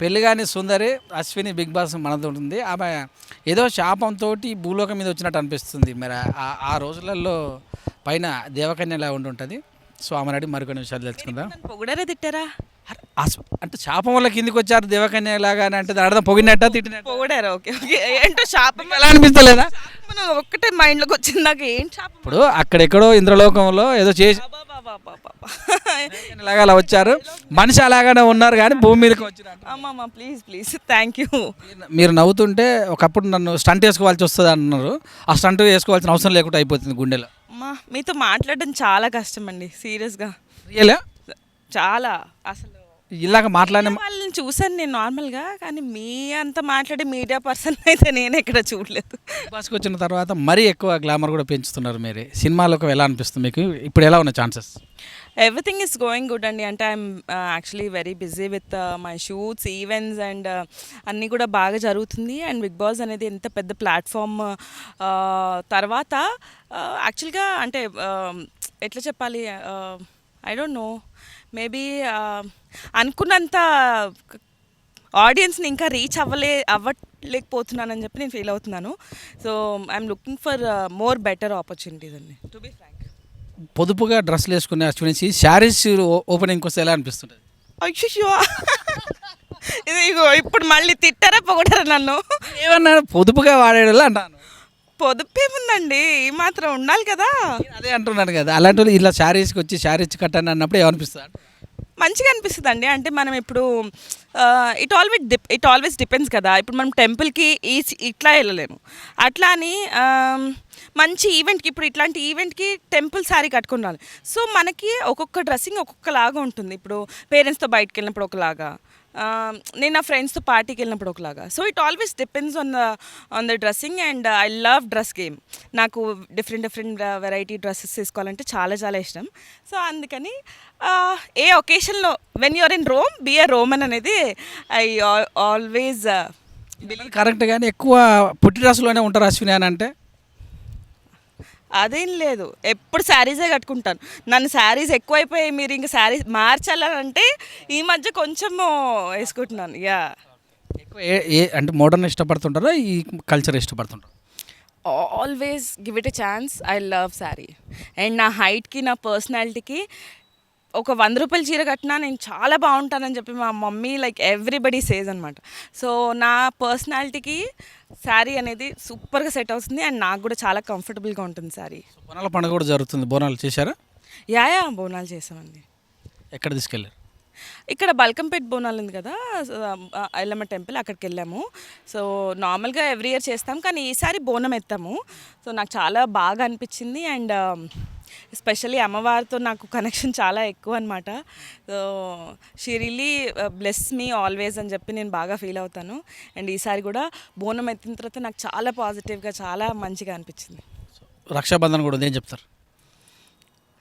పెళ్ళి కాని సుందరి Ashwini big boss మనతో ఉంటుంది. ఆమె ఏదో శాపంతో భూలోకం మీద వచ్చినట్టు అనిపిస్తుంది. మరి ఆ- రోజులలో పైన దేవకన్య ఎలా ఉండి ఉంటుంది? సో ఆమె అడిగి మరికొన్ని విషయాలు తెలుసుకుందాం పొగిడారా తిట్టారా? అంటే శాపం వల్ల కిందికి వచ్చారు దేవకన్య లాగా అని అంటే అర్థం పొగినట్ట తిట్టినట్ట? పొగిడారా ఓకే ఓకే. ఏంటో శాపం ఎలా అనిపిస్తలేదా? మనం ఒక్కటే మైండ్లోకి వచ్చింది. నాకు ఏం శాపం? ఇప్పుడు అక్కడెక్కడో ఇంద్రలోకంలో ఏదో చేసి అబ్బబ్బబ్బబ్బబ్బ. లాగా అలా వచ్చారు? మనిషి అలాగానే ఉన్నారు కానీ భూమి మీదకి వచ్చినట్టు. అమ్మమ్మ ప్లీజ్ ప్లీజ్ థ్యాంక్ యూ మీరు నవ్వుతుంటే ఒకప్పుడు నన్ను స్టంట్ వేసుకోవాల్సి వస్తుంది అన్నారు. ఆ స్టంట్ వేసుకోవాల్సిన అవసరం లేకుండా అయిపోతుంది గుండెలో. అమ్మా మీతో మాట్లాడడం చాలా కష్టం అండి సీరియస్గా రియలే చాలా అసలు ఇలాగ మాట్లాడిన వాళ్ళని చూసాను నేను నార్మల్గా కానీ మీ అంత మాట్లాడే మీడియా పర్సన్ అయితే నేను ఎక్కడ చూడలేదు. బాస్కి వచ్చిన తర్వాత మరీ ఎక్కువ గ్లామర్ కూడా పెంచుతున్నారు మీరు. సినిమాలోకి ఎలా అనిపిస్తుంది మీకు? ఇప్పుడు ఎలా ఉన్న chances? Everything is going good అండి. అంటే I'm actually very busy with my shoots events and అన్నీ కూడా బాగా జరుగుతుంది. అండ్ బిగ్ బాస్ అనేది ఎంత పెద్ద ప్లాట్ఫామ్ తర్వాత యాక్చువల్గా అంటే uh, ఎట్లా చెప్పాలి ఐ డోంట్ నో మేబీ అనుకున్నంత ఆడియన్స్ని ఇంకా రీచ్ అవ్వలే అవ్వలేకపోతున్నానని చెప్పి నేను ఫీల్ అవుతున్నాను. So I'm looking for more better opportunities అండి. టు బీ ఫ్రాంక్ పొదుపుగా డ్రెస్సులు వేసుకునే అశ్విని శారీస్ ఓపెనింగ్కి వస్తే ఎలా అనిపిస్తుంది అయ్యో ఇది ఇప్పుడు మళ్ళీ తిట్టారా పొగడారా నన్ను? ఏమన్నా పొదుపుగా వాడేలా అంటాను. పొదుపేముందండి ఈ మాత్రం ఉండాలి కదా. అదే అంటున్నాను కదా అలాంటి వాళ్ళు ఇలా శారీస్కి వచ్చి శారీస్ కట్టండి అన్నప్పుడు ఏమనిపిస్తుంది మంచిగా అనిపిస్తుంది అండి అంటే మనం ఇప్పుడు it always dep it always depends కదా. ఇప్పుడు మనం టెంపుల్కి ఈ ఇట్లా వెళ్ళలేము. అట్లా అని మంచి ఈవెంట్కి ఇప్పుడు ఇట్లాంటి ఈవెంట్కి టెంపుల్ శారీ కట్టుకుని రాలి సో మనకి ఒక్కొక్క డ్రెస్సింగ్ ఒక్కొక్కలాగా ఉంటుంది. ఇప్పుడు పేరెంట్స్తో బయటకు వెళ్ళినప్పుడు ఒకలాగా. నేను నా ఫ్రెండ్స్తో పార్టీకి వెళ్ళినప్పుడు ఒకలాగా. So it always depends on the on the dressing and I love dress game. నాకు డిఫరెంట్ డిఫరెంట్ వెరైటీ డ్రెస్సెస్ తీసుకోవాలంటే చాలా చాలా ఇష్టం. సో అందుకని ఏ ఒకేషన్లో when you're in Rome be a Roman అనేది ఐ ఆల్వేస్ కరెక్ట్ కానీ ఎక్కువ పుట్టి డ్రెస్లోనే ఉంటారు అశ్విని అని అంటే? అదేం లేదు. ఎప్పుడు శారీసే కట్టుకుంటాను. నన్ను శారీస్ ఎక్కువైపోయి మీరు ఇంకా శారీస్ మార్చాలంటే ఈ మధ్య కొంచెము వేసుకుంటున్నాను. యా. ఎక్కువ ఏ ఏ అంటే మోడర్న్ ఇష్టపడుతుంటారా? ఈ culture ఇష్టపడుతుంటారు? Always give it a chance I love sari and నా హైట్కి నా పర్సనాలిటీకి ఒక వంద రూపాయల చీర కట్టినా నేను చాలా బాగుంటానని చెప్పి మా మమ్మీ లైక్ ఎవ్రీబడి సేజ్ అనమాట సో నా పర్సనాలిటీకి శారీ అనేది సూపర్గా సెట్ అవుతుంది. అండ్ నాకు కూడా చాలా కంఫర్టబుల్గా ఉంటుంది శారీ. బోనాల పండుగ కూడా జరుగుతుంది. బోనాలు చేశారా? యా యా బోనాలు చేసామండి ఎక్కడ తీసుకెళ్ళారు? ఇక్కడ బల్కంపేట్ బోనాలు ఉంది కదా ఎల్లమ్మ టెంపుల్ అక్కడికి వెళ్ళాము. సో నార్మల్గా ఎవ్రీ ఇయర్ చేస్తాం. కానీ ఈసారి బోనం ఎత్తాము. సో నాకు చాలా బాగా అనిపించింది. అండ్ ఎస్పెషల్లీ అమ్మవారితో నాకు కనెక్షన్ చాలా ఎక్కువ అనమాట so she really bless me always అని చెప్పి నేను బాగా ఫీల్ అవుతాను. అండ్ ఈసారి కూడా బోనం ఎత్తిన తర్వాత నాకు చాలా పాజిటివ్గా చాలా మంచిగా అనిపించింది. రక్షాబంధన్ కూడా ఉంది ఏం చెప్తారు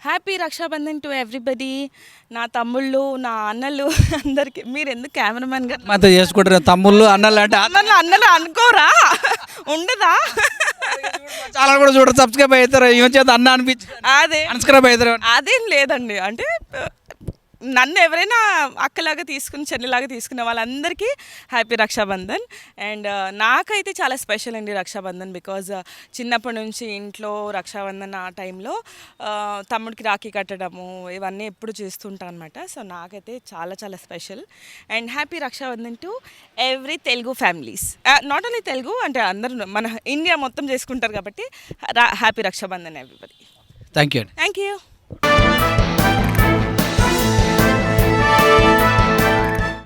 హ్యాపీ రక్షాబంధన్ టు ఎవ్రీబడి నా తమ్ముళ్ళు నా అన్నలు అందరికి. మీరు ఎందుకు కెమెరామెన్ గారు మాతో చేసుకుంటారు తమ్ముళ్ళు అన్నలు అంటే నన్ను అన్నలు అనుకోరా? ఉండదా? చాలా కూడా చూడరు సబ్స్క్రైబ్ అవుతారు. ఏం చేత అన్న అనిపించి అదే. అన్స్క్రైబ్ అవుతారు. అదేం లేదండి. అంటే నన్ను ఎవరైనా అక్కలాగా తీసుకుని చెల్లిలాగా తీసుకునే వాళ్ళందరికీ హ్యాపీ రక్షాబంధన్. అండ్ నాకైతే చాలా స్పెషల్ అండి రక్షాబంధన్ బికాజ్ చిన్నప్పటి నుంచి ఇంట్లో రక్షాబంధన్ ఆ టైంలో తమ్ముడికి రాఖీ కట్టడము ఇవన్నీ ఎప్పుడు చేస్తుంటా అనమాట సో నాకైతే చాలా చాలా special. And happy Rakshabandhan to every Telugu families. Not only Telugu అంటే అందరూ మన ఇండియా మొత్తం చేసుకుంటారు కాబట్టి happy Rakshabandhan everybody. Thank you అండి. Thank you